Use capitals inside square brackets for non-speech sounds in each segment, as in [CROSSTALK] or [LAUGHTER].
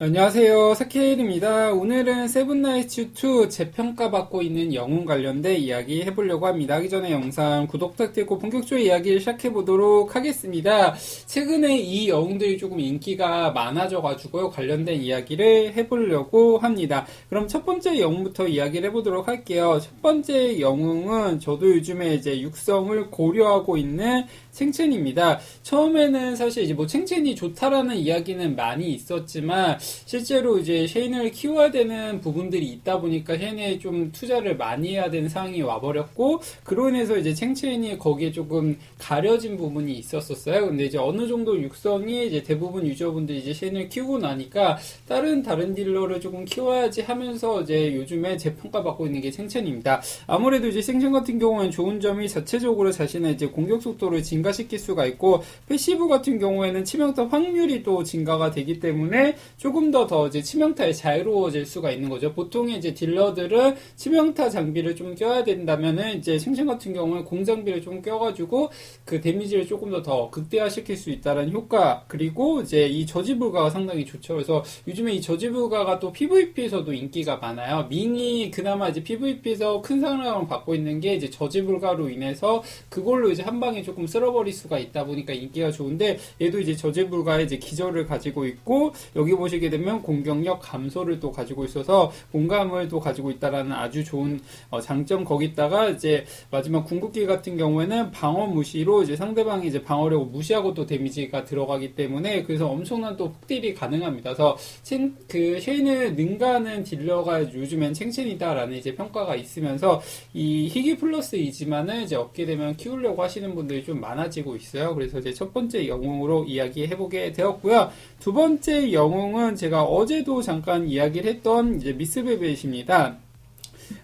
안녕하세요. 사케일입니다. 오늘은 세븐나이츠2 재평가 받고 있는 영웅 관련된 이야기 해보려고 합니다. 하기 전에 영상 구독 부탁드리고 본격적으로 이야기를 시작해보도록 하겠습니다. 최근에 이 영웅들이 조금 인기가 많아져가지고요. 관련된 이야기를 해보려고 합니다. 그럼 첫 번째 영웅부터 이야기를 해보도록 할게요. 첫 번째 영웅은 저도 요즘에 이제 육성을 고려하고 있는 챙첸입니다. 처음에는 사실 이제 뭐 챙첸이 좋다라는 이야기는 많이 있었지만 실제로 이제 쉐인을 키워야 되는 부분들이 있다 보니까 쉐인에 좀 투자를 많이 해야 되는 상황이 와버렸고 그로 인해서 이제 챙첸이 거기에 조금 가려진 부분이 있었었어요. 근데 이제 어느 정도 육성이 이제 대부분 유저분들이 이제 쉐인을 키우고 나니까 다른 다른 딜러를 조금 키워야지 하면서 이제 요즘에 재평가 받고 있는 게 챙첸입니다. 아무래도 이제 생첸 같은 경우는 좋은 점이 자체적으로 자신의 이제 공격 속도를 증가시킬 수가 있고 패시브 같은 경우에는 치명타 확률이 또 증가가 되기 때문에 조금 더 더 이제 치명타에 자유로워질 수가 있는 거죠. 보통 이제 딜러들은 치명타 장비를 좀 껴야 된다면은 이제 생첸 같은 경우는 공장비를 좀 껴가지고 그 데미지를 조금 더 더 극대화시킬 수 있다는 효과 그리고 이제 이 저지 불가가 상당히 좋죠. 그래서 요즘에 이 저지 불가가 또 PVP에서도 인기가 많아요. 밍이 그나마 이제 PVP에서 큰 사랑을 받고 있는 게 이제 저지 불가로 인해서 그걸로 이제 한 방에 조금 쓸어버릴 수가 있다 보니까 인기가 좋은데 얘도 이제 저지 불가의 이제 기절을 가지고 있고 여기 보시게 되면 공격력 감소를 또 가지고 있어서 공감을 또 가지고 있다라는 아주 좋은 어, 장점 거기다가 이제 마지막 궁극기 같은 경우에는 방어 무시로 이제 상대방이 이제 방어력을 무시하고 또 데미지가 들어가기 때문에 그래서 엄청난 또 폭딜이 가능합니다. 그래서 친, 그 쉐인을 능가하는 딜러가 요즘엔 챙첸이다라는 이제 평가가 있으면서 이 희귀 플러스이지만은 이제 얻게 되면 키우려고 하시는 분들이 좀 많아지고 있어요. 그래서 이제 첫 번째 영웅으로 이야기해보게 되었고요. 두 번째 영웅은 제가 어제도 잠깐 이야기를 했던 이제 미스베벳입니다.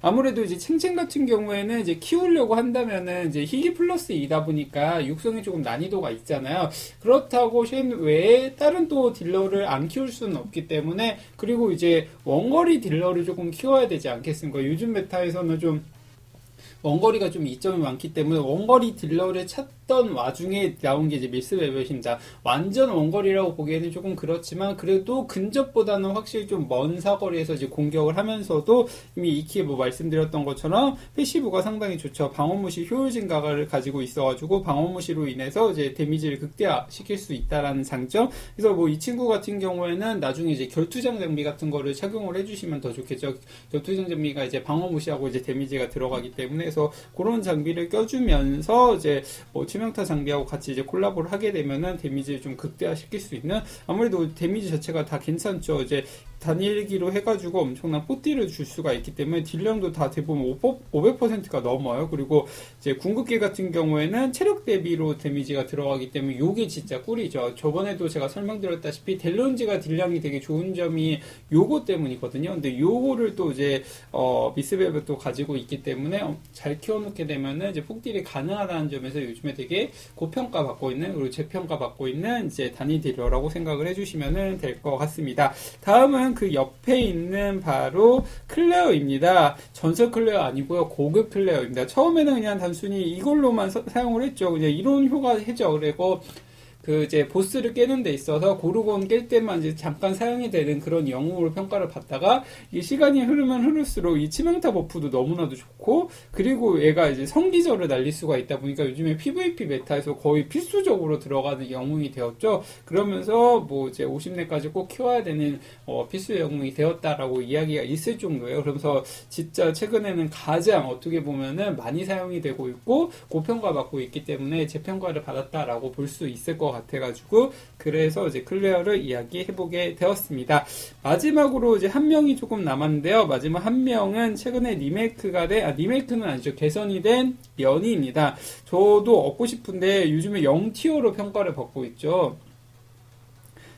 아무래도 이제 챙챙 같은 경우에는 이제 키우려고 한다면은 이제 희귀 플러스 이다 보니까 육성이 조금 난이도가 있잖아요. 그렇다고 쉔 외에 다른 또 딜러를 안 키울 수는 없기 때문에 그리고 이제 원거리 딜러를 조금 키워야 되지 않겠습니까? 요즘 메타에서는 좀 원거리가 좀 이점이 많기 때문에 원거리 딜러를 찾던 와중에 나온 게 이제 밀스 웨벳입니다. 완전 원거리라고 보기에는 조금 그렇지만 그래도 근접보다는 확실히 좀 먼 사거리에서 이제 공격을 하면서도 이미 이키에 뭐 말씀드렸던 것처럼 패시브가 상당히 좋죠. 방어무시 효율 증가를 가지고 있어가지고 방어무시로 인해서 이제 데미지를 극대화시킬 수 있다라는 장점. 그래서 뭐 이 친구 같은 경우에는 나중에 이제 결투장 장비 같은 거를 착용을 해주시면 더 좋겠죠. 결투장 장비가 이제 방어무시하고 이제 데미지가 들어가기 때문에 그래서 그런 장비를 껴주면서 이제 뭐 치명타 장비하고 같이 이제 콜라보를 하게 되면은 데미지를 좀 극대화시킬 수 있는 아무래도 데미지 자체가 다 괜찮죠. 이제 단일기로 해가지고 엄청난 뽀띠를 줄 수가 있기 때문에 딜량도 다 대부분 500%가 넘어요. 그리고 이제 궁극기 같은 경우에는 체력 대비로 데미지가 들어가기 때문에 요게 진짜 꿀이죠. 저번에도 제가 설명드렸다시피 델론지가 딜량이 되게 좋은 점이 요거 때문이거든요. 근데 요거를 또 이제 어, 미스벨벳도 가지고 있기 때문에 잘 키워놓게 되면은 이제 폭딜이 가능하다는 점에서 요즘에 되게 고평가 받고 있는 그리고 재평가 받고 있는 이제 단위 딜러라고 생각을 해주시면 될 것 같습니다. 다음은 그 옆에 있는 바로 클레어입니다. 전설 클레어 아니고요. 고급 클레어입니다. 처음에는 그냥 단순히 이걸로만 서, 사용을 했죠. 그냥 이론 효과 해죠. 그리고 그 이제 보스를 깨는 데 있어서 고르곤 깰 때만 이제 잠깐 사용이 되는 그런 영웅으로 평가를 받다가 이 시간이 흐르면 흐를수록 이 치명타 버프도 너무나도 좋고 그리고 얘가 이제 성기절을 날릴 수가 있다 보니까 요즘에 PVP 메타에서 거의 필수적으로 들어가는 영웅이 되었죠. 그러면서 뭐 이제 50렙까지 꼭 키워야 되는 어 필수 영웅이 되었다라고 이야기가 있을 정도예요. 그러면서 진짜 최근에는 가장 어떻게 보면은 많이 사용이 되고 있고 고평가 받고 있기 때문에 재평가를 받았다라고 볼 수 있을 것 같아가지고 그래서 이제 클레어를 이야기해보게 되었습니다. 마지막으로 이제 한 명이 조금 남았는데요. 마지막 한 명은 최근에 리메이크가 된, 아, 리메이크는 아니죠. 개선이 된 연희입니다. 저도 얻고 싶은데 요즘에 0티어로 평가를 받고 있죠.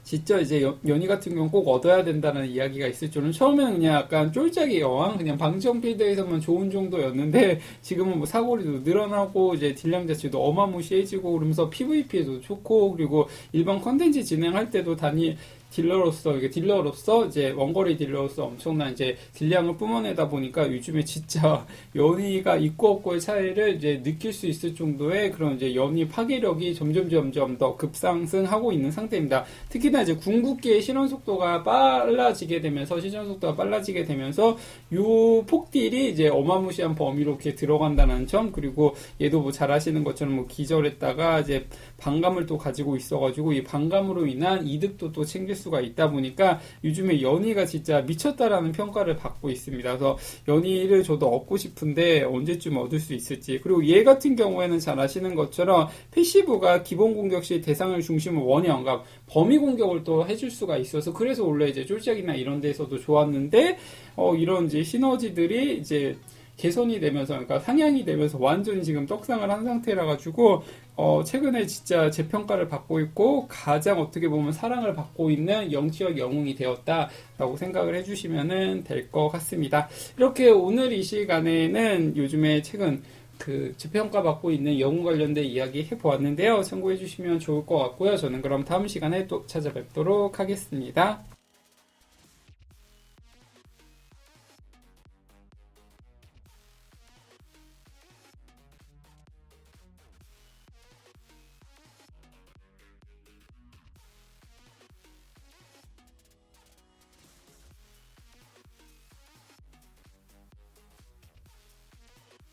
진짜 이제 연희 같은 경우 꼭 얻어야 된다는 이야기가 있을 줄은 처음에는 그냥 약간 쫄짝이 여왕 그냥 방청 필드에서만 좋은 정도였는데 [LAUGHS] 지금은 뭐 사거리도 늘어나고 이제 딜량 자체도 어마무시해지고 그러면서 PVP에도 좋고 그리고 일반 컨텐츠 진행할 때도 단위 딜러로서 이게 딜러로서 이제 원거리 딜러로서 엄청난 이제 딜량을 뿜어내다 보니까 요즘에 진짜 [LAUGHS] 연이가 있고 없고의 차이를 이제 느낄 수 있을 정도의 그런 이제 연이 파괴력이 점점 점점 더 급상승하고 있는 상태입니다. 특히나 이제 궁극기의 실현 속도가 빨라지게 되면서 시전 속도가 빨라지게 되면서 요 폭딜이 이제 어마무시한 범위로 이렇게 들어간다는 점 그리고 얘도 뭐 잘하시는 것처럼 뭐 기절했다가 이제 반감을 또 가지고 있어가지고 이 반감으로 인한 이득도 또 챙길 수가 있다 보니까 요즘에 연희가 진짜 미쳤다라는 평가를 받고 있습니다. 그래서 연희를 저도 얻고 싶은데 언제쯤 얻을 수 있을지 그리고 얘 같은 경우에는 잘 아시는 것처럼 패시브가 기본 공격 시 대상을 중심으로 원형 그러니까 범위 공격을 또 해줄 수가 있어서 그래서 원래 이제 쫄짝이나 이런 데서도 좋았는데 어 이런 이제 시너지들이 이제 개선이 되면서 그러니까 상향이 되면서 완전히 지금 떡상을 한 상태라 가지고 어 최근에 진짜 재평가를 받고 있고 가장 어떻게 보면 사랑을 받고 있는 영지역 영웅이 되었다라고 생각을 해주시면은 될 것 같습니다. 이렇게 오늘 이 시간에는 요즘에 최근 그 재평가 받고 있는 영웅 관련된 이야기 해보았는데요. 참고해 주시면 좋을 것 같고요. 저는 그럼 다음 시간에 또 찾아뵙도록 하겠습니다.